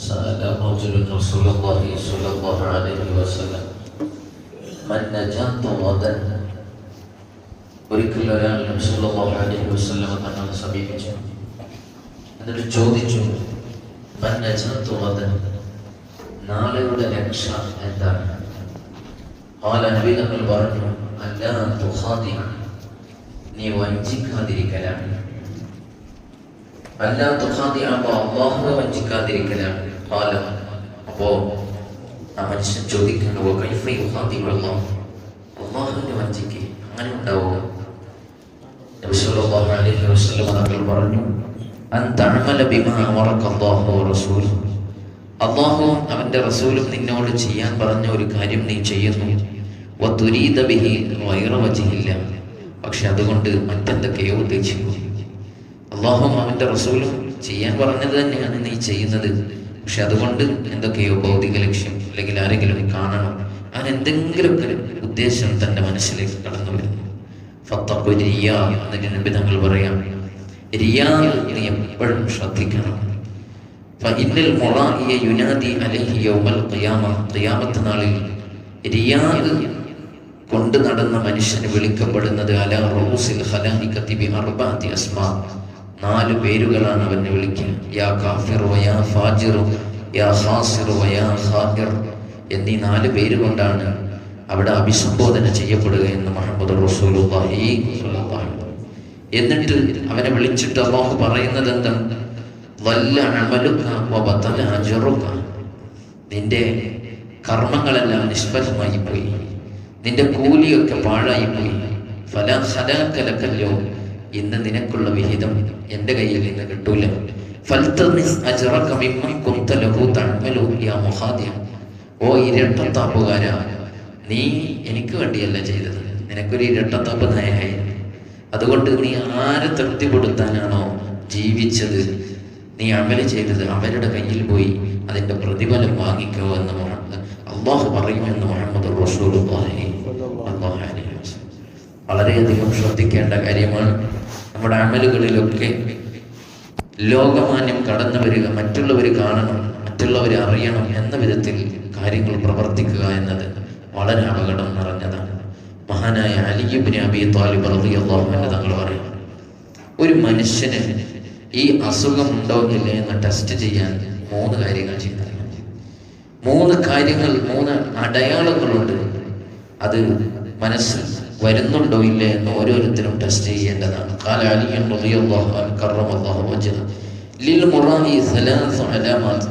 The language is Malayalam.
سأل رجل رسول الله صلى الله عليه وسلم من نجاة غدا ഒരിക്കൽ ഒരാൾ നബിസല്ലാഹു അലൈഹി വസല്ലമ തങ്ങളെ സമീപിച്ചു എന്നിട്ട് ചോദിച്ചു മൻ നജാത്തു ഗദൻ നാളെയുടെ രക്ഷ എന്താണ് قال നബി തങ്ങൾ പറഞ്ഞു അല്ല തുഖാദി നീ വഞ്ചിക്കാതിരിക്കലാണ് അല്ല തുഖാദി അപ്പൊ അള്ളാഹുവെ വഞ്ചിക്കാതിരിക്കലാണ് അപ്പോ ആ മനുഷ്യൻ ചോദിക്കണോ കൈഫൈ അള്ളാഹുവിനെ വഞ്ചിക്ക്. അങ്ങനെ ഉണ്ടാവുക. തങ്ങൾ പറഞ്ഞു അള്ളാഹുവും അവന്റെ റസൂലും നിന്നോട് ചെയ്യാൻ പറഞ്ഞ ഒരു കാര്യം നീ ചെയ്യുന്നു. പക്ഷെ അതുകൊണ്ട് മറ്റെന്തൊക്കെയോ ഉദ്ദേശിക്കുന്നു. അള്ളാഹുവും അവന്റെ റസൂലും ചെയ്യാൻ പറഞ്ഞത് തന്നെയാണ് നീ ചെയ്യുന്നത്. പക്ഷെ അതുകൊണ്ട് എന്തൊക്കെയോ ഭൗതിക ലക്ഷ്യം അല്ലെങ്കിൽ ആരെങ്കിലും കാണണം. അങ്ങനെ എന്തെങ്കിലുമൊക്കെ ഉദ്ദേശം തന്റെ മനസ്സിലേക്ക് കടന്നു വരുന്നു. ഫത്തഖു റിയ എന്നതിന് തങ്ങൾ പറയാം. റിയ നീ എപ്പോഴും ശ്രദ്ധിക്കണം. ഫഇന്നൽ മുറാഇയ യുനാദി അലഹി യൗമൽ ഖിയാമ ഖിയാമത്ത് നാളിൽ റിയാദ് കൊണ്ട് നടന്ന മനുഷ്യന് വിളിക്കപ്പെടുന്നത് അല റൂസിൽ ഹലാഹി കത്തിബി അർബഅത്തി അസ്മാ. നാല് പേരുകളാണ് അവനെ വിളിക്കുക. യാ യാ യാ യാ എന്നീ നാല് പേര് കൊണ്ടാണ് അവിടെ അഭിസംബോധന ചെയ്യപ്പെടുക എന്ന് മുഹമ്മദ് റസൂലുള്ളാഹി. എന്നിട്ട് അവനെ വിളിച്ചിട്ട് അള്ളാഹു പറയുന്നത് എന്താണ് വല്ല അമലുക വബതല അജറുക. നിന്റെ കർമ്മങ്ങളെല്ലാം നിഷ്ഫലമായി പോയി. നിന്റെ കൂലിയൊക്കെ പാഴായി പോയി. ഫല ഹലാക്കലക്കല്ലോ ഇന്ന് നിനക്കുള്ള വിഹിതം എന്റെ കയ്യിൽ നിന്ന് കിട്ടൂല. ഓ ഇരട്ടത്താപ്പുകാര നീ എനിക്ക് വേണ്ടിയല്ല ചെയ്തത്. നിനക്കൊരു ഇരട്ടത്താപ്പ് നയായി. അതുകൊണ്ട് നീ ആരെ തൃപ്തിപ്പെടുത്താനാണോ ജീവിച്ചത്? നീ അമല ചെയ്തത് അവരുടെ കയ്യിൽ പോയി അതിന്റെ പ്രതിഫലം വാങ്ങിക്കോ എന്ന് അള്ളാഹു പറയുമെന്ന് മുഹമ്മദ് വസല്ലം. വളരെയധികം ശ്രദ്ധിക്കേണ്ട കാര്യമാണ്. നമ്മുടെ അമലുകളിലൊക്കെ ലോകമാന്യം കടന്നു വരിക മറ്റുള്ളവർ കാണണം മറ്റുള്ളവർ അറിയണം എന്ന വിധത്തിൽ കാര്യങ്ങൾ പ്രവർത്തിക്കുക എന്നത് വളരെ അപകടം നിറഞ്ഞതാണ്. മഹാനായ അലിയുബിന് അബി താലിബ് റളിയല്ലാഹു അൻഹു തങ്ങൾ പറയും ഒരു മനുഷ്യന് ഈ അസുഖം ഉണ്ടോ ഇല്ല എന്ന് ടെസ്റ്റ് ചെയ്യാൻ മൂന്ന് കാര്യങ്ങൾ ചെയ്യുന്നത് മൂന്ന് കാര്യങ്ങൾ മൂന്ന് അടയാളങ്ങളുണ്ട്. അത് മനസ്സിൽ വരുന്നുണ്ടോ ഇല്ലേ എന്ന് ഓരോരുത്തരും ടെസ്റ്റ് ചെയ്യേണ്ടതാണ്. കാല അലിയൻ റബിയുള്ള കറമല്ലാഹു വജന ലിൽ മുറാഹി സലാം അലാമാത്ത്